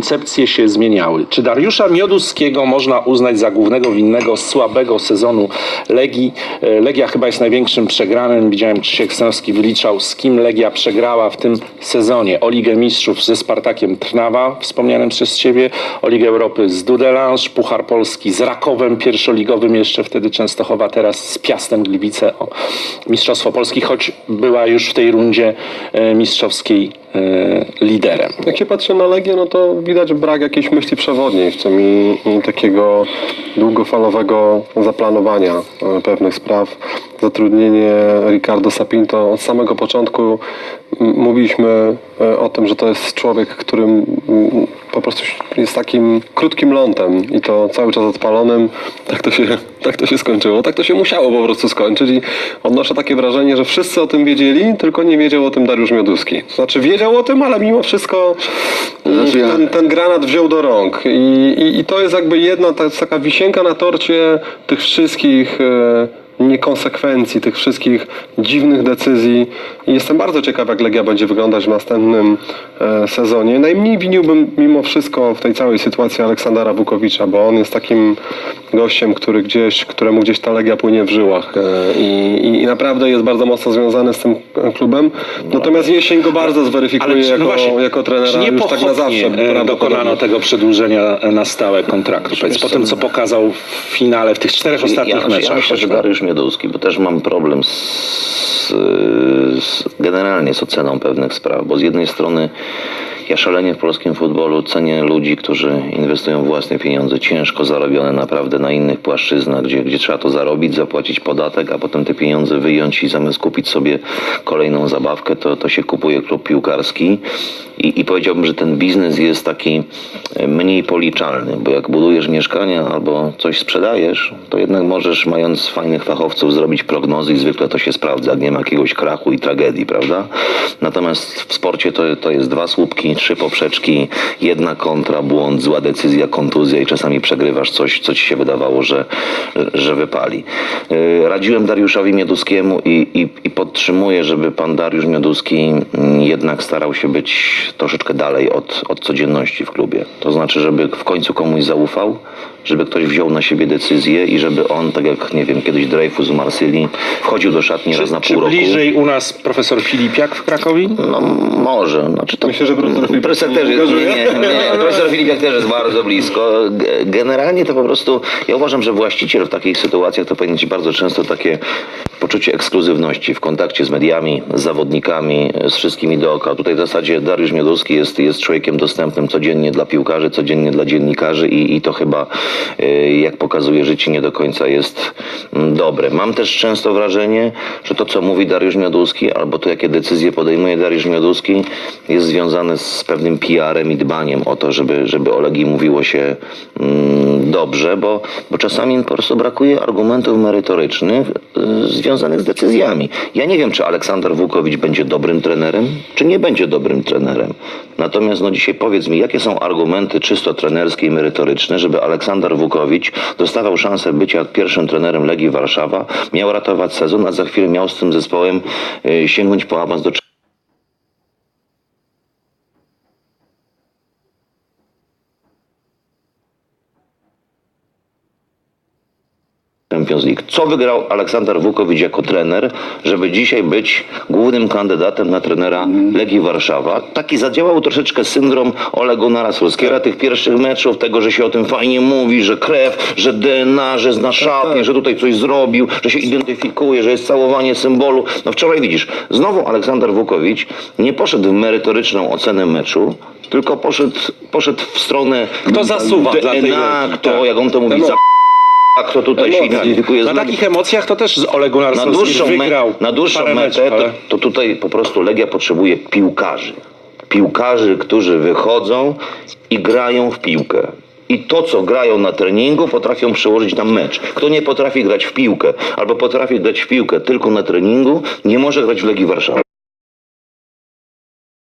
koncepcje się zmieniały. Czy Dariusza Mioduskiego można uznać za głównego winnego słabego sezonu Legii? E, Legia chyba jest największym przegranym. Widziałem Krzysiek Stanowski wyliczał, z kim Legia przegrała w tym sezonie. O Ligę Mistrzów ze Spartakiem Trnawa, wspomnianym przez Ciebie, o Ligę Europy z Dudelange, Puchar Polski z Rakowem pierwszoligowym, jeszcze wtedy Częstochowa, teraz z Piastem Gliwice o Mistrzostwo Polski, choć była już w tej rundzie e, mistrzowskiej e, liderem. Jak się patrzy na Legię, no to widać brak jakiejś myśli przewodniej i, i takiego długofalowego zaplanowania e, pewnych spraw. Zatrudnienie Ricardo Sapinto od samego początku mówiliśmy e, o tym, że to jest człowiek, którym po prostu jest takim krótkim lądem i to cały czas odpalonym. Tak to się, tak to się skończyło. Tak to się musiało po prostu skończyć i odnoszę takie wrażenie, że wszyscy o tym wiedzieli, tylko nie wiedział o tym Dariusz Mioduski. Znaczy wiedział o tym, ale mimo wszystko mm, ten, ten granat wziął do rąk. I, i, i to jest jakby jedna ta, taka wisienka na torcie tych wszystkich e, niekonsekwencji, tych wszystkich dziwnych decyzji. I jestem bardzo ciekaw, jak Legia będzie wyglądać w następnym e, sezonie. Najmniej winiłbym mimo wszystko w tej całej sytuacji Aleksandra Wukowicza, bo on jest takim gościem, który gdzieś, któremu gdzieś ta Legia płynie w żyłach e, i, i, i naprawdę jest bardzo mocno związany z tym e, klubem. Natomiast jesień go bardzo zweryfikuje czy- jako, no właśnie, jako trenera czy nie już tak na zawsze. dokonano tego przedłużenia na stałe kontraktu? Powiedz, po tym, co pokazał w finale, w tych czterech ostatnich ja, meczach. Ja myślę, że. Dariusz Mioduski, bo też mam problem z, z, generalnie z oceną pewnych spraw, bo z jednej strony ja szalenie w polskim futbolu cenię ludzi, którzy inwestują własne pieniądze, ciężko zarobione naprawdę na innych płaszczyznach, gdzie, gdzie trzeba to zarobić, zapłacić podatek, a potem te pieniądze wyjąć i zamiast kupić sobie kolejną zabawkę, to, to się kupuje klub piłkarski. I, I powiedziałbym, że ten biznes jest taki e, mniej policzalny, bo jak budujesz mieszkania albo coś sprzedajesz, to jednak możesz, mając fajnych fachowców, zrobić prognozy i zwykle to się sprawdza, jak nie ma jakiegoś krachu i tragedii, prawda? Natomiast w sporcie to, to jest dwa słupki, trzy poprzeczki, jedna kontra, błąd, zła decyzja, kontuzja i czasami przegrywasz coś, co ci się wydawało, że, że wypali. Yy, Radziłem Dariuszowi Mioduskiemu i, i, i podtrzymuję, żeby pan Dariusz Mioduski mm, jednak starał się być troszeczkę dalej od, od codzienności w klubie. To znaczy, żeby w końcu komuś zaufał, żeby ktoś wziął na siebie decyzję i żeby on, tak jak, nie wiem, kiedyś Dreyfus w Marsylii, wchodził do szatni raz na Czy, czy pół roku. bliżej u nas profesor Filipiak w Krakowie? No może. Znaczy to, Myślę, że profesor Filipiak profesor też jest, nie, nie, nie, profesor Filipiak też jest bardzo blisko. Ge- Generalnie to po prostu, ja uważam, że właściciel w takich sytuacjach to powinien mieć bardzo często takie poczucie ekskluzywności w kontakcie z mediami, z zawodnikami, z wszystkimi dookoła. Tutaj w zasadzie Dariusz Mioduski jest, jest człowiekiem dostępnym codziennie dla piłkarzy, codziennie dla dziennikarzy i, i to chyba, jak pokazuje życie, nie do końca jest mm, dobre. Mam też często wrażenie, że to, co mówi Dariusz Mioduski, albo to, jakie decyzje podejmuje Dariusz Mioduski, jest związane z pewnym PR-em i dbaniem o to, żeby, żeby o Legii mówiło się mm, dobrze, bo, bo czasami po prostu brakuje argumentów merytorycznych y, związanych z decyzjami. Ja nie wiem, czy Aleksander Włókowicz będzie dobrym trenerem, czy nie będzie dobrym trenerem. Natomiast no dzisiaj powiedz mi, jakie są argumenty czysto trenerskie i merytoryczne, żeby Aleksander Włókowicz dostawał szansę bycia pierwszym trenerem Legii Warszawa, miał ratować sezon, a za chwilę miał z tym zespołem y, sięgnąć po awans do Champions League. Co wygrał Aleksander Wukowicz jako trener, żeby dzisiaj być głównym kandydatem na trenera Legii Warszawa? Taki zadziałał troszeczkę syndrom Olega Narasulskiego, tych pierwszych meczów, tego, że się o tym fajnie mówi, że krew, że DNA, że zna szatnię, że tutaj coś zrobił, że się identyfikuje, że jest całowanie symbolu. No wczoraj widzisz, znowu Aleksander Wukowicz nie poszedł w merytoryczną ocenę meczu, tylko poszedł, poszedł w stronę Kto zasuwa dla tej DNA, kto, tak. jak on to mówi, Emo- za a kto tutaj się identyfikuje z Na takich emocjach to też z Olegu Na Narsowski dłuższą, me, wygrał na dłuższą parę metę meczów, ale... to, to tutaj po prostu Legia potrzebuje piłkarzy. Piłkarzy, którzy wychodzą i grają w piłkę. I to, co grają na treningu, potrafią przełożyć na mecz. Kto nie potrafi grać w piłkę, albo potrafi grać w piłkę tylko na treningu, nie może grać w Legii Warszawa.